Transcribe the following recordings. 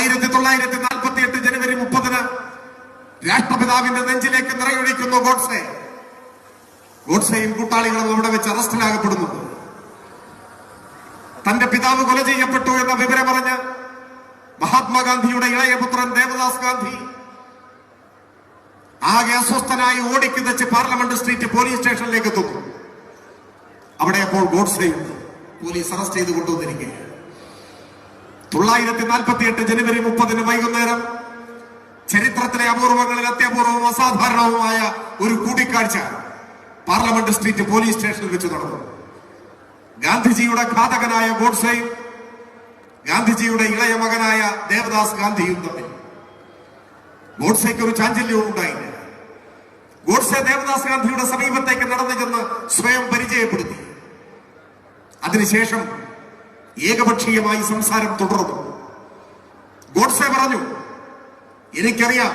ആയിരത്തി തൊള്ളായിരത്തി നാൽപ്പത്തി എട്ട് ജനുവരി മുപ്പതിന് രാഷ്ട്രപിതാവിന്റെ നെഞ്ചിലേക്ക് നിറയൊഴിക്കുന്നു ഗോഡ്സെ. ഗോഡ്സെയും കൂട്ടാളികളും അവിടെ വെച്ച് അറസ്റ്റിലാകപ്പെടുന്നു. തന്റെ പിതാവ് കൊല ചെയ്യപ്പെട്ടു എന്ന വിവരം വിവരമറിഞ്ഞ് മഹാത്മാഗാന്ധിയുടെ ഇളയപുത്രൻ ദേവദാസ് ഗാന്ധി ആകെ അസ്വസ്ഥനായി ഓടിക്കിതച്ച് പാർലമെന്റ് സ്ട്രീറ്റ് പോലീസ് സ്റ്റേഷനിലേക്ക് എത്തുന്നു. അവിടെ അപ്പോൾ ഗോഡ്സെയും പോലീസ് അറസ്റ്റ് ചെയ്ത് കൊണ്ടുവന്നിരിക്കുകയാണ് തൊള്ളായിരത്തി നാൽപ്പത്തി എട്ട് ജനുവരി മുപ്പതിന് വൈകുന്നേരം ചരിത്രത്തിലെ അപൂർവങ്ങളിൽ അത്യപൂർവവും അസാധാരണവുമായ ഒരു കൂടിക്കാഴ്ച പാർലമെന്റ് സ്ട്രീറ്റ് പോലീസ് സ്റ്റേഷനിൽ വെച്ച് നടന്നു. ഗാന്ധിജിയുടെ ഘാതകനായ ഗോഡ്സെയും ഗാന്ധിജിയുടെ ഇളയ മകനായ ദേവദാസ് ഗാന്ധിയും തമ്മിൽ. ഗോഡ്സെയ്ക്ക് ഒരു ചാഞ്ചല്യവും ഉണ്ടായില്ല. ഗോഡ്സെ ദേവദാസ് ഗാന്ധിയുടെ സമീപത്തേക്ക് നടന്നു ചെന്ന് സ്വയം പരിചയപ്പെടുത്തി. അതിനുശേഷം ഏകപക്ഷീയമായി സംസാരം തുടർന്നു. ഗോഡ്സെ പറഞ്ഞു എനിക്കറിയാം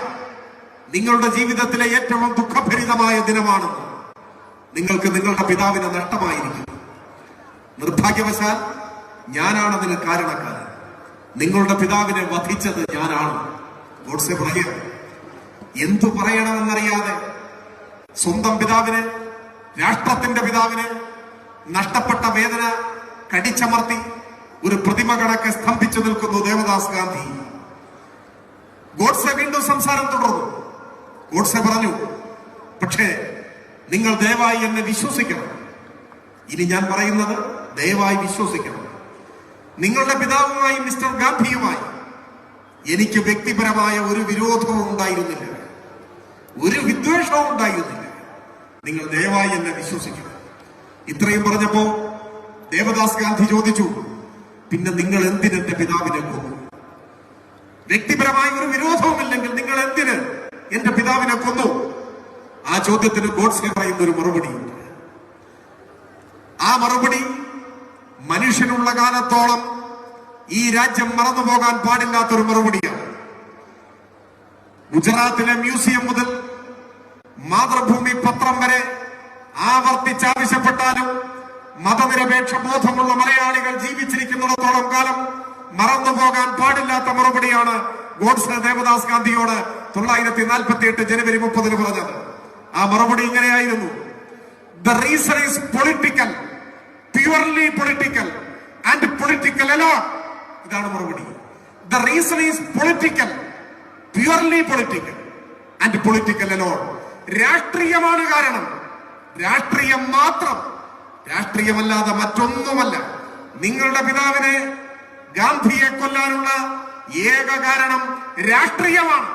നിങ്ങളുടെ ജീവിതത്തിലെ ഏറ്റവും ദുഃഖഭരിതമായ ദിനമാണെന്ന് നിങ്ങൾക്ക് നിങ്ങളുടെ പിതാവിനെ നഷ്ടമായിരിക്കും. നിർഭാഗ്യവശാൽ ഞാനാണ് അതിന് കാരണക്കാരൻ. നിങ്ങളുടെ പിതാവിനെ വധിച്ചത് ഞാനാണ്. ഗോഡ്സെ പറയുക എന്തു പറയണമെന്നറിയാതെ സ്വന്തം പിതാവിന് രാഷ്ട്രത്തിന്റെ പിതാവിന് നഷ്ടപ്പെട്ട വേദന കടിച്ചമർത്തി ഒരു പ്രതിമ കണക്കെ സ്തംഭിച്ചു നിൽക്കുന്നു ദേവദാസ് ഗാന്ധി. ഗോഡ്സെ വീണ്ടും സംസാരം തുടർന്നു. ഗോഡ്സെ പറഞ്ഞു പക്ഷേ നിങ്ങൾ ദയവായി എന്നെ വിശ്വസിക്കണം. ഇനി ഞാൻ പറയുന്നത് ദയവായി വിശ്വസിക്കണം. നിങ്ങളുടെ പിതാവുമായി മിസ്റ്റർ ഗാന്ധിയുമായി എനിക്ക് വ്യക്തിപരമായ ഒരു വിരോധവും ഉണ്ടായിരുന്നില്ല. ഒരു വിദ്വേഷവും ഉണ്ടായിരുന്നില്ല. നിങ്ങൾ ദയവായി എന്നെ വിശ്വസിക്കണം. ഇത്രയും പറഞ്ഞപ്പോ ദേവദാസ് ഗാന്ധി ചോദിച്ചു പിന്നെ നിങ്ങൾ എന്തിനെന്റെ പിതാവിനെ കൊന്നു? വ്യക്തിപരമായ ഒരു വിരോധവുമില്ലെങ്കിൽ നിങ്ങൾ എന്തിന് എന്റെ പിതാവിനെ കൊന്നു? ആ ചോദ്യത്തിന് ഗോഡ്സെ പറയുന്ന ഒരു മറുപടി ആ മറുപടി മനുഷ്യനുള്ള കാലത്തോളം ഈ രാജ്യം മറന്നു പോകാൻ പാടില്ലാത്തൊരു മറുപടിയാണ്. ഗുജറാത്തിലെ മ്യൂസിയം മുതൽ മാതൃഭൂമി പത്രം വരെ ആവർത്തിച്ചാവശ്യപ്പെട്ടാലും മതനിരപേക്ഷ ബോധമുള്ള മലയാളികൾ ജീവിച്ചിരിക്കുന്നിടത്തോളം കാലം മറന്നു പോകാൻ പാടില്ലാത്ത മറുപടിയാണ് ഗോഡ്സ് ദേവദാസ് ഗാന്ധിയോട് തൊള്ളായിരത്തി നാൽപ്പത്തി എട്ട് ജനുവരി മുപ്പതിന് പറഞ്ഞത്. ആ മറുപടി ഇങ്ങനെയായിരുന്നു. The reason is political purely political and political alone ഇതാണ് മറുപടി. The reason is political purely political and political alone രാഷ്ട്രീയമാണ് കാരണം. രാഷ്ട്രീയം മാത്രം രാഷ്ട്രീയമല്ലാതെ മറ്റൊന്നുമല്ല. നിങ്ങളുടെ പിതാവിനെ ഗാന്ധിയെ കൊല്ലാനുള്ള ഏക കാരണം രാഷ്ട്രീയമാണ്.